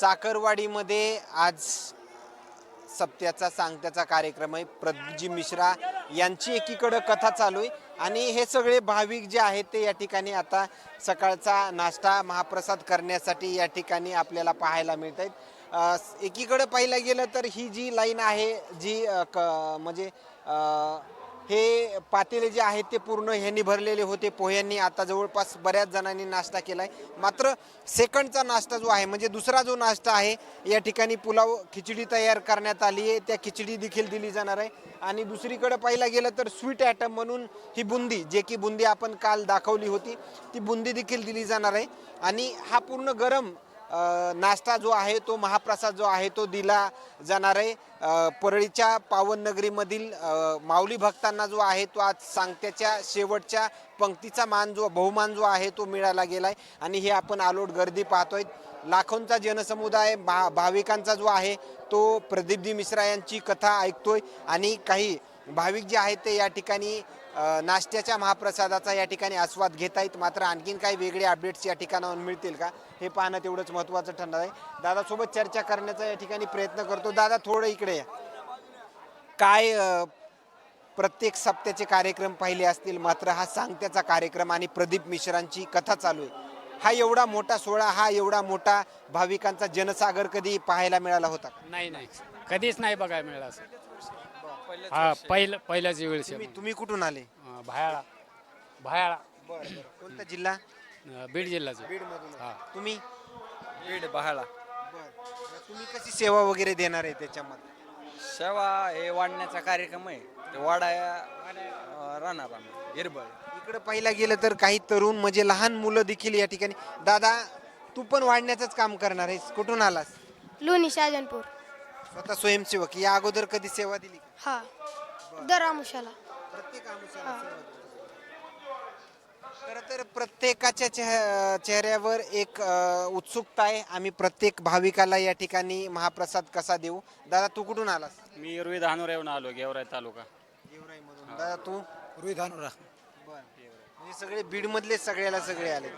चाकरवाडीमध्ये आज सप्त्याचा सांगत्याचा कार्यक्रम आहे. प्रदीपजी मिश्रा यांची एकीकडं कथा चालू आहे. आणि हे सगळे भाविक जे आहेत ते या ठिकाणी आता सकाळचा नाश्ता महाप्रसाद करण्यासाठी या ठिकाणी आपल्याला पाहायला मिळत आहेत एकीकडं पाहिलं गेलं तर ही जी लाईन आहे जी क म्हणजे हे पातेले जे आहेत ते पूर्ण ह्यांनी भरलेले होते पोह्यांनी. आता जवळपास बऱ्याच जणांनी नाश्ता आहे मात्र सेकंडचा नाश्ता जो आहे म्हणजे दुसरा जो नाश्ता आहे या ठिकाणी पुलाव खिचडी तयार करण्यात आली आहे. त्या खिचडी देखील दिली जाणार आहे. आणि दुसरीकडे पाहिलं गेलं तर स्वीट आयटम म्हणून ही बुंदी जे की बुंदी आपण काल दाखवली होती ती बुंदी देखील दिली जाणार आहे. आणि हा पूर्ण गरम नाश्ता जो आहे तो महाप्रसाद जो आहे तो दिला जाणार आहे. परळीच्या पावन नगरीमधील माऊली भक्तांना जो आहे तो आज सांगत्याच्या शेवटच्या पंक्तीचा मान जो बहुमान जो आहे तो मिळाला गेला आहे आणि हे आपण आलोट गर्दी पाहतोय. लाखोंचा जनसमुदाय भा भाविकांचा जो आहे तो प्रदीपजी मिश्रा यांची कथा ऐकतोय. आणि काही भाविक जे आहेत ते या ठिकाणी नाश्त्याच्या महाप्रसादाचा या ठिकाणी आस्वाद घेता येत मात्र आणखीन काही वेगळे अपडेट्स या ठिकाणाहून मिळतील का? हे पाहणं तेवढंच महत्त्वाचं ठरणार आहे. दादासोबत चर्चा करण्याचा या ठिकाणी प्रयत्न करतो. दादा थोडं इकडे या. काय प्रत्येक सप्त्याचे कार्यक्रम पाहिले असतील मात्र हा सांगत्याचा कार्यक्रम आणि प्रदीप मिश्रांची कथा चालू आहे. हा एवढा मोठा सोहळा हा एवढा मोठा भाविकांचा जनसागर कधी पाहायला मिळाला होता? नाही नाही. कधीच नाही बघायला मिळाला असं हा पहिलं पहिल्याच वेळेस तुम्ही तुम्ही कुठून आले? भायाळा. भायाळा. कोणता जिल्हा? बीड जिल्ह्याचं. बीडमधून. हा. तुम्ही? बीड बहाळा तुम्ही कशी सेवा वगैरे देणार आहे त्याच्यामध्ये? शेवा हे वाढण्याचा कार्यक्रम आहे. ते वाडाया अं, राहणार आम्ही गिरबळ. इकडे पाहिला गेलं तर काही तरुण म्हणजे लहान मुलं देखील या ठिकाणी दादा तू पण वाढण्याचंच काम करणार आहेस. कुठून आलास? लोणी शाजनपूर स्वतः स्वयंसेवक या अगोदर कधी सेवा दिली? का? हा दर आमुषाला प्रत्येक आमुषाला सेवा दिली. खरं तर प्रत्येकाच्या चेह- चेहऱ्यावर एक अ, उत्सुकता आहे. आम्ही प्रत्येक भाविकाला या ठिकाणी महाप्रसाद कसा देऊ? दादा तू कुठून आलास? मी रुई धानोर येऊन आलो गेवराई तालुका. दादा तू? रुई धानुरा. म्हणजे सगळे बीडमधले सगळ्याला सगळे आले.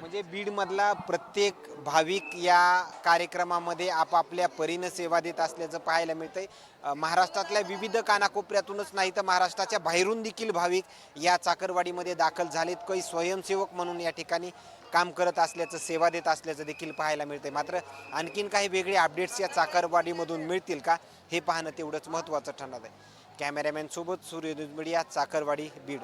म्हणजे बीडमधला प्रत्येक भाविक या कार्यक्रमामध्ये आपापल्या परीनं सेवा देत असल्याचं पाहायला मिळतंय. महाराष्ट्रातल्या विविध कानाकोपऱ्यातूनच नाही तर महाराष्ट्राच्या बाहेरून देखील भाविक या चाकरवाडीमध्ये दाखल झालेत. काही स्वयंसेवक म्हणून या ठिकाणी काम करत असल्याचं सेवा देत असल्याचं देखील पाहायला मिळतंय. मात्र आणखीन काही वेगळे अपडेट्स या चाकरवाडीमधून मिळतील का हे पाहणं तेवढंच महत्त्वाचं ठरणार आहे. कॅमेरामॅनसोबत सूर्य न्यूज मीडिया चाकरवाडी बीड.